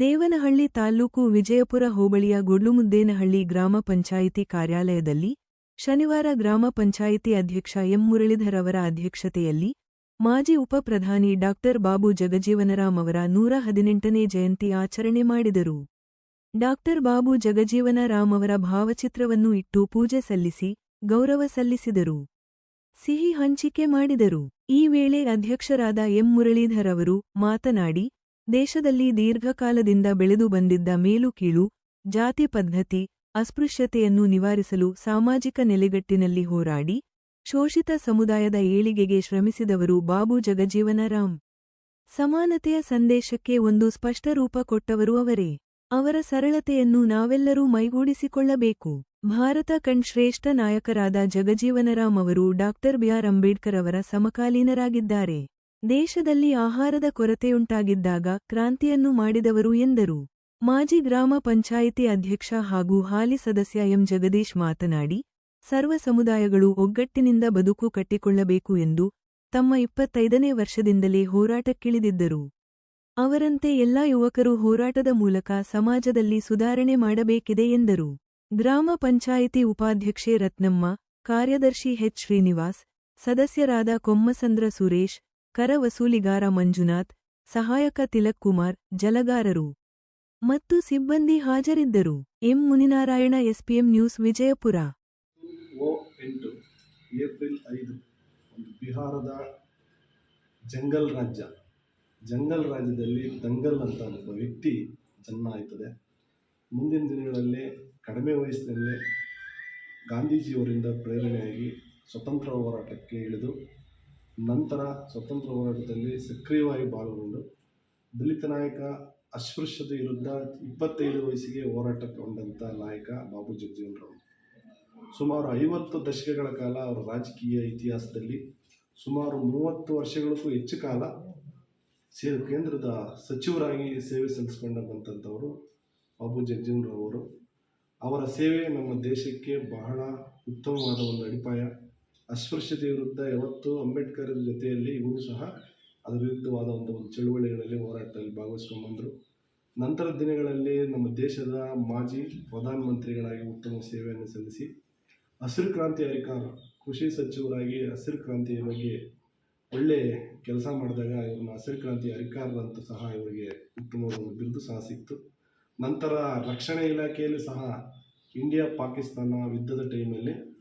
ದೇವನಹಳ್ಳಿ ತಾಲ್ಲೂಕು ವಿಜಯಪುರ ಹೋಬಳಿಯ ಗೊಡ್ಲುಮುದ್ದೇನಹಳ್ಳಿ ಗ್ರಾಮ ಪಂಚಾಯಿತಿ ಕಾರ್ಯಾಲಯದಲ್ಲಿ ಶನಿವಾರ ಗ್ರಾಮ ಪಂಚಾಯಿತಿ ಅಧ್ಯಕ್ಷ ಎಂ ಮುರಳೀಧರ್ ಅಧ್ಯಕ್ಷತೆಯಲ್ಲಿ ಮಾಜಿ ಉಪಪ್ರಧಾನಿ ಡಾಕ್ಟರ್ ಬಾಬು ಜಗಜೀವನರಾಮ್ ಅವರ ನೂರ ಹದಿನೆಂಟನೇ ಜಯಂತಿ ಆಚರಣೆ ಮಾಡಿದರು. ಡಾಕ್ಟರ್ ಬಾಬು ಜಗಜೀವನರಾಮ್ ಅವರ ಭಾವಚಿತ್ರವನ್ನು ಇಟ್ಟು ಪೂಜೆ ಸಲ್ಲಿಸಿ ಗೌರವ ಸಲ್ಲಿಸಿದರು. ಸಿಹಿ ಹಂಚಿಕೆ ಮಾಡಿದರು. ಈ ವೇಳೆ ಅಧ್ಯಕ್ಷರಾದ ಎಂ ಮುರಳೀಧರ್ ಅವರು ಮಾತನಾಡಿ ದೇಶದಲ್ಲಿ ದೀರ್ಘಕಾಲದಿಂದ ಬೆಳೆದು ಬಂದಿದ್ದ ಮೇಲು ಕೀಳು ಜಾತಿ ಪದ್ಧತಿ, ಅಸ್ಪೃಶ್ಯತೆಯನ್ನು ನಿವಾರಿಸಲು ಸಾಮಾಜಿಕ ನೆಲೆಗಟ್ಟಿನಲ್ಲಿ ಹೋರಾಡಿ, ಶೋಷಿತ ಸಮುದಾಯದ ಏಳಿಗೆಗೆ ಶ್ರಮಿಸಿದವರು ಬಾಬು ಜಗಜೀವನರಾಮ್. ಸಮಾನತೆಯ ಸಂದೇಶಕ್ಕೆ ಒಂದು ಸ್ಪಷ್ಟ ರೂಪ ಕೊಟ್ಟವರು ಅವರೇ. ಅವರ ಸರಳತೆಯನ್ನು ನಾವೆಲ್ಲರೂ ಮೈಗೂಡಿಸಿಕೊಳ್ಳಬೇಕು. ಭಾರತ ಕಣ್ಶ್ರೇಷ್ಠ ನಾಯಕರಾದ ಜಗಜೀವನರಾಮ್ ಅವರು ಡಾಕ್ಟರ್ ಬಿಆರ್ ಅಂಬೇಡ್ಕರ್ ಅವರ ಸಮಕಾಲೀನರಾಗಿದ್ದಾರೆ. ದೇಶದಲ್ಲಿ ಆಹಾರದ ಕೊರತೆಯುಂಟಾಗಿದ್ದಾಗ ಕ್ರಾಂತಿಯನ್ನು ಮಾಡಿದವರು ಎಂದರು. ಮಾಜಿ ಗ್ರಾಮ ಪಂಚಾಯಿತಿ ಅಧ್ಯಕ್ಷ ಹಾಗೂ ಹಾಲಿ ಸದಸ್ಯ ಎಂ. ಜಗದೀಶ್ ಮಾತನಾಡಿ, ಸರ್ವ ಸಮುದಾಯಗಳು ಒಗ್ಗಟ್ಟಿನಿಂದ ಬದುಕು ಕಟ್ಟಿಕೊಳ್ಳಬೇಕು ಎಂದು ತಮ್ಮ ಇಪ್ಪತ್ತೈದನೇ ವರ್ಷದಿಂದಲೇ ಹೋರಾಟಕ್ಕಿಳಿದಿದ್ದರು. ಅವರಂತೆ ಎಲ್ಲಾ ಯುವಕರು ಹೋರಾಟದ ಮೂಲಕ ಸಮಾಜದಲ್ಲಿ ಸುಧಾರಣೆ ಮಾಡಬೇಕಿದೆ ಎಂದರು. ಗ್ರಾಮ ಪಂಚಾಯಿತಿ ಉಪಾಧ್ಯಕ್ಷೆ ರತ್ನಮ್ಮ, ಕಾರ್ಯದರ್ಶಿ ಹೆಚ್ ಶ್ರೀನಿವಾಸ್, ಸದಸ್ಯರಾದ ಕೊಮ್ಮಸಂದ್ರ ಸುರೇಶ್ ಕರ ವಸೂಲಿಗಾರ ಮಂಜುನಾಥ್, ಸಹಾಯಕ ತಿಲಕ್ ಕುಮಾರ್, ಜಲಗಾರರು ಮತ್ತು ಸಿಬ್ಬಂದಿ ಹಾಜರಿದ್ದರು. M. Muninarayana, SPM news, Vijayapura. April ಐದು, ಒಂದು ಬಿಹಾರದ ಜಂಗಲ್ ರಾಜ್ಯ. ಜಂಗಲ್ ರಾಜ್ಯದಲ್ಲಿ ದಂಗಲ್ ಅಂತ ಒಬ್ಬ ವ್ಯಕ್ತಿ ಜನ್ಮ ಆಯ್ತದೆ. ಮುಂದಿನ ದಿನಗಳಲ್ಲಿ ಕಡಿಮೆ ವಯಸ್ಸಿನಲ್ಲೇ ಗಾಂಧೀಜಿಯವರಿಂದ ಪ್ರೇರಣೆಯಾಗಿ ಸ್ವತಂತ್ರ ಹೋರಾಟಕ್ಕೆ ಇಳಿದು ನಂತರ ಸ್ವತಂತ್ರ ಹೋರಾಟದಲ್ಲಿ ಸಕ್ರಿಯವಾಗಿ ಪಾಲ್ಗೊಂಡು ದಲಿತ ನಾಯಕ ಅಸ್ಪೃಶ್ಯತೆ ವಿರುದ್ಧ ಇಪ್ಪತ್ತೈದು ವಯಸ್ಸಿಗೆ ಹೋರಾಟಗೊಂಡಂಥ ನಾಯಕ ಬಾಬು ಜಗಜೀವನ್ ಜಗಜೀವನರಾವ್ ಸುಮಾರು ಐವತ್ತು ದಶಕಗಳ ಕಾಲ ಅವರ ರಾಜಕೀಯ ಇತಿಹಾಸದಲ್ಲಿ ಸುಮಾರು ಮೂವತ್ತು ವರ್ಷಗಳಿಗೂ ಹೆಚ್ಚು ಕಾಲ ಸೇ, ಕೇಂದ್ರದ ಸಚಿವರಾಗಿ ಸೇವೆ ಸಲ್ಲಿಸ್ಕೊಂಡಂಥವರು ಬಾಬು ಜಗಜೀವನ್ ಜಗಜೀವನರಾವ್ ಅವರು. ಅವರ ಸೇವೆ ನಮ್ಮ ದೇಶಕ್ಕೆ ಬಹಳ ಉತ್ತಮವಾದ ಒಂದು ಅಡಿಪಾಯ. ಅಸ್ಪೃಶ್ಯತೆ ವಿರುದ್ಧ ಯಾವತ್ತೂ ಅಂಬೇಡ್ಕರ್ ಜೊತೆಯಲ್ಲಿ ಇವರು ಸಹ ಅದರ ವಿರುದ್ಧವಾದ ಒಂದು ಚಳುವಳಿಗಳಲ್ಲಿ ಹೋರಾಟದಲ್ಲಿ ಭಾಗವಹಿಸ್ಕೊಂಡ್ಬಂದರು ನಂತರದ ದಿನಗಳಲ್ಲಿ ನಮ್ಮ ದೇಶದ ಮಾಜಿ ಪ್ರಧಾನಮಂತ್ರಿಗಳಾಗಿ ಉತ್ತಮ ಸೇವೆಯನ್ನು ಸಲ್ಲಿಸಿ, ಹಸಿರು ಕ್ರಾಂತಿ ಅಧಿಕಾರ, ಕೃಷಿ ಸಚಿವರಾಗಿ ಹಸಿರು ಕ್ರಾಂತಿಯ ಬಗ್ಗೆ ಒಳ್ಳೆ ಕೆಲಸ ಮಾಡಿದಾಗ ಇವ್ರನ್ನ ಹಸಿರು ಕ್ರಾಂತಿ ಹರಿಕಾರ ಅಂತ ಸಹ ಇವರಿಗೆ ಉತ್ತಮ ಬಿರುದು ಸಹ ಸಿಕ್ತು. ನಂತರ ರಕ್ಷಣಾ ಇಲಾಖೆಯಲ್ಲಿ ಸಹ ಇಂಡಿಯಾ ಪಾಕಿಸ್ತಾನ ಯುದ್ಧದ ಟೈಮಲ್ಲಿ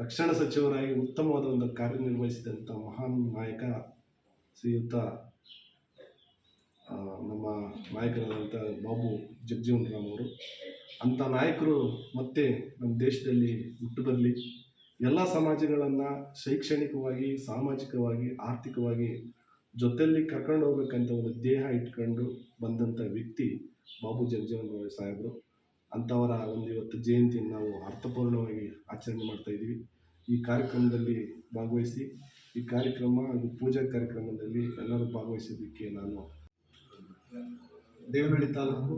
ರಕ್ಷಣಾ ಸಚಿವರಾಗಿ ಉತ್ತಮವಾದ ಒಂದು ಕಾರ್ಯನಿರ್ವಹಿಸಿದಂಥ ಮಹಾನ್ ನಾಯಕ ಶ್ರೀಯುತ ನಮ್ಮ ನಾಯಕರಾದಂಥ ಬಾಬು ಜಗಜೀವನ್ ರಾಮ್ ಅವರು. ಅಂಥ ನಾಯಕರು ಮತ್ತೆ ನಮ್ಮ ದೇಶದಲ್ಲಿ ಹುಟ್ಟು ಬರಲಿ. ಎಲ್ಲ ಸಮಾಜಗಳನ್ನು ಶೈಕ್ಷಣಿಕವಾಗಿ, ಸಾಮಾಜಿಕವಾಗಿ, ಆರ್ಥಿಕವಾಗಿ ಜೊತೆಯಲ್ಲಿ ಕರ್ಕೊಂಡು ಹೋಗ್ಬೇಕಂತ ಒಂದು ದೇಹ ಇಟ್ಕೊಂಡು ಬಂದಂಥ ವ್ಯಕ್ತಿ ಬಾಬು ಜಗಜೀವನ್ ರಾವ್ ಸಾಹೇಬರು. ಅಂಥವರ ಒಂದು ಇವತ್ತು ಜಯಂತಿಯನ್ನು ನಾವು ಅರ್ಥಪೂರ್ಣವಾಗಿ ಆಚರಣೆ ಮಾಡ್ತಾ ಇದ್ದೀವಿ. ಈ ಕಾರ್ಯಕ್ರಮದಲ್ಲಿ ಭಾಗವಹಿಸಿ, ಈ ಕಾರ್ಯಕ್ರಮ ಹಾಗೂ ಪೂಜಾ ಕಾರ್ಯಕ್ರಮದಲ್ಲಿ ಎಲ್ಲರೂ ಭಾಗವಹಿಸಿದ್ದಕ್ಕೆ ನಾನು ದೇವನಹಳ್ಳಿ ತಾಲೂಕು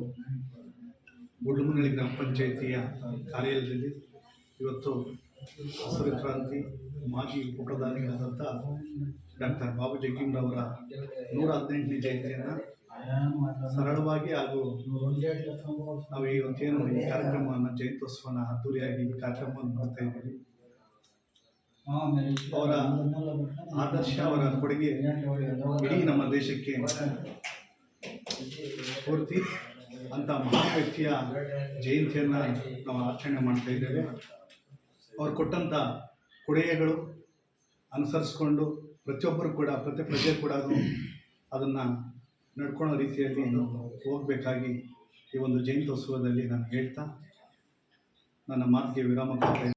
ಗುಡ್ಲುಮನಹಳ್ಳಿ ಗ್ರಾಮ ಪಂಚಾಯಿತಿಯ ಕಾರ್ಯಾಲಯದಲ್ಲಿ ಇವತ್ತು ಹಸಿರು ಕ್ರಾಂತಿ ಮಾಜಿ ಉಪಪ್ರಧಾನಿಗಳಾದಂಥ ಡಾಕ್ಟರ್ ಬಾಬು ಜಗ್ಗೀಮ್ರವರ ನೂರ ಹದಿನೆಂಟನೇ ಜಯಂತಿಯನ್ನು ಸರಳವಾಗಿ ಹಾಗೂ ನಾವು ಈ ಒಂದೇನು ಈ ಕಾರ್ಯಕ್ರಮವನ್ನು ಜಯಂತೋತ್ಸವನ ಅದ್ದೂರಿಯಾಗಿ ಈ ಕಾರ್ಯಕ್ರಮವನ್ನು ಮಾಡ್ತಾ ಇದ್ದೀವಿ. ಅವರ ಆದರ್ಶ ಅವರ ಕೊಡುಗೆ ಇಡೀ ನಮ್ಮ ದೇಶಕ್ಕೆ ಸ್ಫೂರ್ತಿ. ಅಂತ ಮಹಾನ್ ವ್ಯಕ್ತಿಯ ಜಯಂತಿಯನ್ನು ನಾವು ಆಚರಣೆ ಮಾಡ್ತಾ ಇದ್ದೇವೆ. ಅವ್ರು ಕೊಟ್ಟಂಥ ಕೊಡುಗೆಗಳು ಅನುಸರಿಸ್ಕೊಂಡು ಪ್ರತಿಯೊಬ್ಬರು ಕೂಡ ಪ್ರತಿ ಪ್ರಜೆ ಕೂಡ ಅದನ್ನು ನಡ್ಕೊಳ್ಳೋ ರೀತಿಯಲ್ಲಿ ಹೋಗಬೇಕಾಗಿ ಈ ಒಂದು ಜಯಂತ್ಯೋತ್ಸವದಲ್ಲಿ ನಾನು ಹೇಳ್ತಾ ನನ್ನ ಮಾತಿಗೆ ವಿರಾಮ ಕೊಡ್ತೇನೆ.